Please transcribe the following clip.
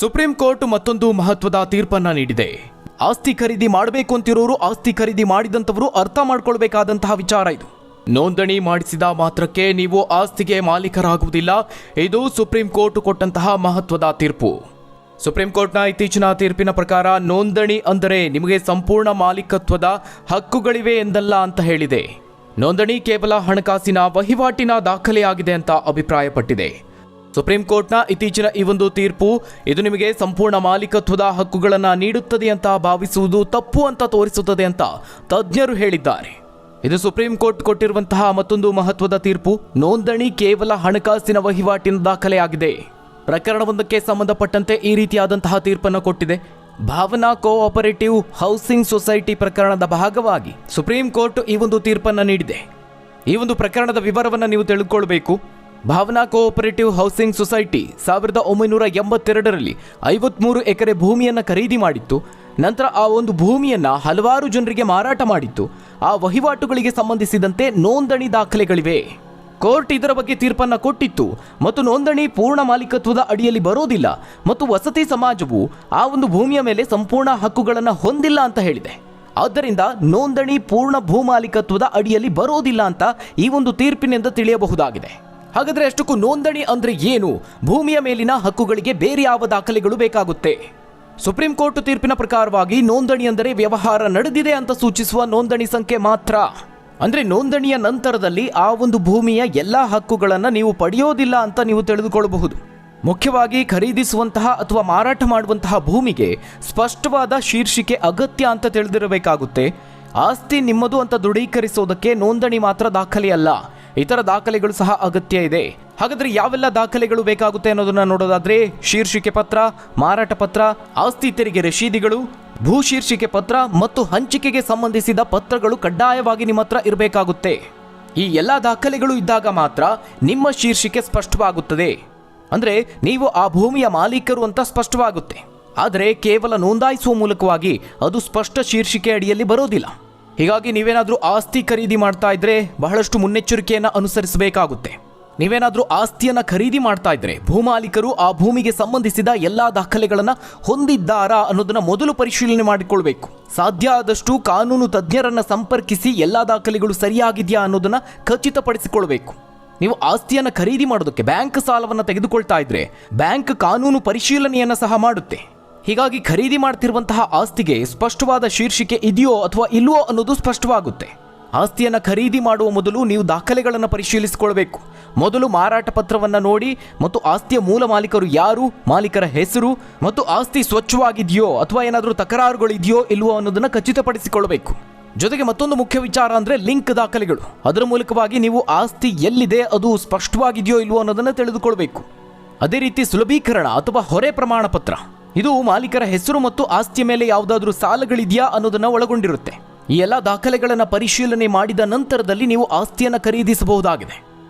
Supreme court ಮತ್ತೊಂದು ಮಹತ್ವದ ತೀರ್ಪನ್ನ ನೀಡಿದೆ. ಆಸ್ತಿ ಖರೀದಿ ಮಾಡಬೇಕು ಅಂತಿರೋರು ಆಸ್ತಿ ಖರೀದಿ ಮಾಡಿದಂಥವರು ಅರ್ಥ ಮಾಡ್ಕೊಳ್ಬೇಕಾದಂತಹ ವಿಚಾರ ಇದು. ನೋಂದಣಿ ಮಾಡಿಸಿದ ಮಾತ್ರಕ್ಕೆ ನೀವು ಆಸ್ತಿಗೆ ಮಾಲೀಕರಾಗುವುದಿಲ್ಲ. ಇದು ಸುಪ್ರೀಂ ಕೋರ್ಟ್ ಕೊಟ್ಟಂತಹ ಮಹತ್ವದ ತೀರ್ಪು. ಸುಪ್ರೀಂ ಕೋರ್ಟ್ನ ಇತ್ತೀಚಿನ ತೀರ್ಪಿನ ಪ್ರಕಾರ ನೋಂದಣಿ ಅಂದರೆ ನಿಮಗೆ ಸಂಪೂರ್ಣ ಮಾಲೀಕತ್ವದ ಹಕ್ಕುಗಳಿವೆ ಎಂದಲ್ಲ ಅಂತ ಹೇಳಿದೆ. ನೋಂದಣಿ ಕೇವಲ ಹಣಕಾಸಿನ ವಹಿವಾಟಿನ ದಾಖಲೆಯಾಗಿದೆ ಅಂತ ಅಭಿಪ್ರಾಯಪಟ್ಟಿದೆ. ಸುಪ್ರೀಂ ಕೋರ್ಟ್ನ ಇತ್ತೀಚಿನ ಈ ಒಂದು ತೀರ್ಪು ಇದು ನಿಮಗೆ ಸಂಪೂರ್ಣ ಮಾಲೀಕತ್ವದ ಹಕ್ಕುಗಳನ್ನು ನೀಡುತ್ತದೆ ಅಂತ ಭಾವಿಸುವುದು ತಪ್ಪು ಅಂತ ತೋರಿಸುತ್ತದೆ ಅಂತ ತಜ್ಞರು ಹೇಳಿದ್ದಾರೆ. ಇದು ಸುಪ್ರೀಂ ಕೋರ್ಟ್ ಕೊಟ್ಟಿರುವಂತಹ ಮತ್ತೊಂದು ಮಹತ್ವದ ತೀರ್ಪು. ನೋಂದಣಿ ಕೇವಲ ಹಣಕಾಸಿನ ವಹಿವಾಟಿನ ದಾಖಲೆಯಾಗಿದೆ. ಪ್ರಕರಣವೊಂದಕ್ಕೆ ಸಂಬಂಧಪಟ್ಟಂತೆ ಈ ರೀತಿಯಾದಂತಹ ತೀರ್ಪನ್ನು ಕೊಟ್ಟಿದೆ. ಭಾವನಾ ಕೋಆಪರೇಟಿವ್ ಹೌಸಿಂಗ್ ಸೊಸೈಟಿ ಪ್ರಕರಣದ ಭಾಗವಾಗಿ ಸುಪ್ರೀಂ ಕೋರ್ಟ್ ಈ ಒಂದು ತೀರ್ಪನ್ನು ನೀಡಿದೆ. ಈ ಒಂದು ಪ್ರಕರಣದ ವಿವರವನ್ನು ನೀವು ತಿಳಿದುಕೊಳ್ಬೇಕು ಭಾವನಾ ಕೋಆಪರೇಟಿವ್ ಹೌಸಿಂಗ್ ಸೊಸೈಟಿ ಸಾವಿರದ ಒಂಬೈನೂರ ಎಂಬತ್ತೆರಡರಲ್ಲಿ ಐವತ್ಮೂರು ಎಕರೆ ಭೂಮಿಯನ್ನು ಖರೀದಿ ಮಾಡಿತ್ತು. ನಂತರ ಆ ಒಂದು ಭೂಮಿಯನ್ನು ಹಲವಾರು ಜನರಿಗೆ ಮಾರಾಟ ಮಾಡಿತ್ತು. ಆ ವಹಿವಾಟುಗಳಿಗೆ ಸಂಬಂಧಿಸಿದಂತೆ ನೋಂದಣಿ ದಾಖಲೆಗಳಿವೆ. ಕೋರ್ಟ್ ಇದರ ಬಗ್ಗೆ ತೀರ್ಪನ್ನು ಕೊಟ್ಟಿತ್ತು. ಮತ್ತು ನೋಂದಣಿ ಪೂರ್ಣ ಮಾಲೀಕತ್ವದ ಅಡಿಯಲ್ಲಿ ಬರೋದಿಲ್ಲ. ಮತ್ತು ವಸತಿ ಸಮಾಜವು ಆ ಒಂದು ಭೂಮಿಯ ಮೇಲೆ ಸಂಪೂರ್ಣ ಹಕ್ಕುಗಳನ್ನು ಹೊಂದಿಲ್ಲ ಅಂತ ಹೇಳಿದೆ. ಆದ್ದರಿಂದ ನೋಂದಣಿ ಪೂರ್ಣ ಭೂಮಾಲೀಕತ್ವದ ಅಡಿಯಲ್ಲಿ ಬರೋದಿಲ್ಲ ಅಂತ ಈ ಒಂದು ತೀರ್ಪಿನಿಂದ ತಿಳಿಯಬಹುದಾಗಿದೆ. ಹಾಗಾದ್ರೆ ಅಷ್ಟಕ್ಕೂ ನೋಂದಣಿ ಅಂದ್ರೆ ಏನು? ಭೂಮಿಯ ಮೇಲಿನ ಹಕ್ಕುಗಳಿಗೆ ಬೇರೆ ಯಾವ ದಾಖಲೆಗಳು ಬೇಕಾಗುತ್ತೆ? ಸುಪ್ರೀಂ ಕೋರ್ಟ್ ತೀರ್ಪಿನ ಪ್ರಕಾರವಾಗಿ ನೋಂದಣಿ ಅಂದರೆ ವ್ಯವಹಾರ ನಡೆದಿದೆ ಅಂತ ಸೂಚಿಸುವ ನೋಂದಣಿ ಸಂಖ್ಯೆ ಮಾತ್ರ. ಅಂದ್ರೆ ನೋಂದಣಿಯ ನಂತರದಲ್ಲಿ ಆ ಒಂದು ಭೂಮಿಯ ಎಲ್ಲಾ ಹಕ್ಕುಗಳನ್ನು ನೀವು ಪಡೆಯೋದಿಲ್ಲ ಅಂತ ನೀವು ತಿಳಿದುಕೊಳ್ಳಬಹುದು. ಮುಖ್ಯವಾಗಿ ಖರೀದಿಸುವಂತಹ ಅಥವಾ ಮಾರಾಟ ಮಾಡುವಂತಹ ಭೂಮಿಗೆ ಸ್ಪಷ್ಟವಾದ ಶೀರ್ಷಿಕೆ ಅಗತ್ಯ ಅಂತ ತಿಳಿದಿರಬೇಕಾಗುತ್ತೆ. ಆಸ್ತಿ ನಿಮ್ಮದು ಅಂತ ದೃಢೀಕರಿಸೋದಕ್ಕೆ ನೋಂದಣಿ ಮಾತ್ರ ದಾಖಲೆಯಲ್ಲ. ಇತರ ದಾಖಲೆಗಳು ಸಹ ಅಗತ್ಯ ಇದೆ. ಹಾಗಾದ್ರೆ ಯಾವೆಲ್ಲ ದಾಖಲೆಗಳು ಬೇಕಾಗುತ್ತೆ ಅನ್ನೋದನ್ನ ನೋಡೋದಾದ್ರೆ ಶೀರ್ಷಿಕೆ ಪತ್ರ, ಮಾರಾಟ ಪತ್ರ, ಆಸ್ತಿ ತೆರಿಗೆ ರಶೀದಿಗಳು, ಭೂ ಶೀರ್ಷಿಕೆ ಪತ್ರ ಮತ್ತು ಹಂಚಿಕೆಗೆ ಸಂಬಂಧಿಸಿದ ಪತ್ರಗಳು ಕಡ್ಡಾಯವಾಗಿ ನಿಮ್ಮ ಹತ್ರ ಇರಬೇಕಾಗುತ್ತೆ. ಈ ಎಲ್ಲ ದಾಖಲೆಗಳು ಇದ್ದಾಗ ಮಾತ್ರ ನಿಮ್ಮ ಶೀರ್ಷಿಕೆ ಸ್ಪಷ್ಟವಾಗುತ್ತದೆ. ಅಂದ್ರೆ ನೀವು ಆ ಭೂಮಿಯ ಮಾಲೀಕರು ಅಂತ ಸ್ಪಷ್ಟವಾಗುತ್ತೆ. ಆದರೆ ಕೇವಲ ನೋಂದಾಯಿಸುವ ಮೂಲಕವಾಗಿ ಅದು ಸ್ಪಷ್ಟ ಶೀರ್ಷಿಕೆ ಅಡಿಯಲ್ಲಿ ಬರೋದಿಲ್ಲ. ಹೀಗಾಗಿ ನೀವೇನಾದರೂ ಆಸ್ತಿ ಖರೀದಿ ಮಾಡ್ತಾ ಇದ್ರೆ ಬಹಳಷ್ಟು ಮುನ್ನೆಚ್ಚರಿಕೆಯನ್ನು ಅನುಸರಿಸಬೇಕಾಗುತ್ತೆ. ನೀವೇನಾದರೂ ಆಸ್ತಿಯನ್ನು ಖರೀದಿ ಮಾಡ್ತಾ ಇದ್ರೆ ಭೂಮಾಲೀಕರು ಆ ಭೂಮಿಗೆ ಸಂಬಂಧಿಸಿದ ಎಲ್ಲ ದಾಖಲೆಗಳನ್ನು ಹೊಂದಿದ್ದಾರಾ ಅನ್ನೋದನ್ನು ಮೊದಲು ಪರಿಶೀಲನೆ ಮಾಡಿಕೊಳ್ಬೇಕು. ಸಾಧ್ಯ ಆದಷ್ಟು ಕಾನೂನು ತಜ್ಞರನ್ನು ಸಂಪರ್ಕಿಸಿ ಎಲ್ಲ ದಾಖಲೆಗಳು ಸರಿಯಾಗಿದೆಯಾ ಅನ್ನೋದನ್ನು ಖಚಿತಪಡಿಸಿಕೊಳ್ಬೇಕು. ನೀವು ಆಸ್ತಿಯನ್ನು ಖರೀದಿ ಮಾಡೋದಕ್ಕೆ ಬ್ಯಾಂಕ್ ಸಾಲವನ್ನು ತೆಗೆದುಕೊಳ್ತಾ ಇದ್ರೆ ಬ್ಯಾಂಕ್ ಕಾನೂನು ಪರಿಶೀಲನೆಯನ್ನು ಸಹ ಮಾಡುತ್ತೆ. ಹೀಗಾಗಿ ಖರೀದಿ ಮಾಡ್ತಿರುವಂತಹ ಆಸ್ತಿಗೆ ಸ್ಪಷ್ಟವಾದ ಶೀರ್ಷಿಕೆ ಇದೆಯೋ ಅಥವಾ ಇಲ್ಲವೋ ಅನ್ನೋದು ಸ್ಪಷ್ಟವಾಗುತ್ತೆ. ಆಸ್ತಿಯನ್ನು ಖರೀದಿ ಮಾಡುವ ಮೊದಲು ನೀವು ದಾಖಲೆಗಳನ್ನು ಪರಿಶೀಲಿಸಿಕೊಳ್ಬೇಕು ಮೊದಲು ಮಾರಾಟ ಪತ್ರವನ್ನು ನೋಡಿ ಮತ್ತು ಆಸ್ತಿಯ ಮೂಲ ಮಾಲೀಕರು ಯಾರು, ಮಾಲೀಕರ ಹೆಸರು ಮತ್ತು ಆಸ್ತಿ ಸ್ವಚ್ಛವಾಗಿದೆಯೋ ಅಥವಾ ಏನಾದರೂ ತಕರಾರುಗಳಿದೆಯೋ ಇಲ್ವೋ ಅನ್ನೋದನ್ನು ಖಚಿತಪಡಿಸಿಕೊಳ್ಳಬೇಕು. ಜೊತೆಗೆ ಮತ್ತೊಂದು ಮುಖ್ಯ ವಿಚಾರ ಅಂದರೆ ಲಿಂಕ್ ದಾಖಲೆಗಳು. ಅದರ ಮೂಲಕವಾಗಿ ನೀವು ಆಸ್ತಿ ಎಲ್ಲಿದೆ, ಅದು ಸ್ಪಷ್ಟವಾಗಿದೆಯೋ ಇಲ್ವೋ ಅನ್ನೋದನ್ನು ತಿಳಿದುಕೊಳ್ಬೇಕು. ಅದೇ ರೀತಿ ಸುಲಭೀಕರಣ ಅಥವಾ ಹೊರೆ ಪ್ರಮಾಣ ಪತ್ರ ಇದು ಮಾಲೀಕರ ಹೆಸರು ಮತ್ತು ಆಸ್ತಿಯ ಮೇಲೆ ಯಾವುದಾದ್ರೂ ಸಾಲಗಳಿದೆಯಾ ಅನ್ನೋದನ್ನ ಒಳಗೊಂಡಿರುತ್ತೆ. ಈ ಎಲ್ಲ ದಾಖಲೆಗಳನ್ನು ಪರಿಶೀಲನೆ ಮಾಡಿದ ನಂತರದಲ್ಲಿ ನೀವು ಆಸ್ತಿಯನ್ನು ಖರೀದಿಸಬಹುದಾಗಿದೆ.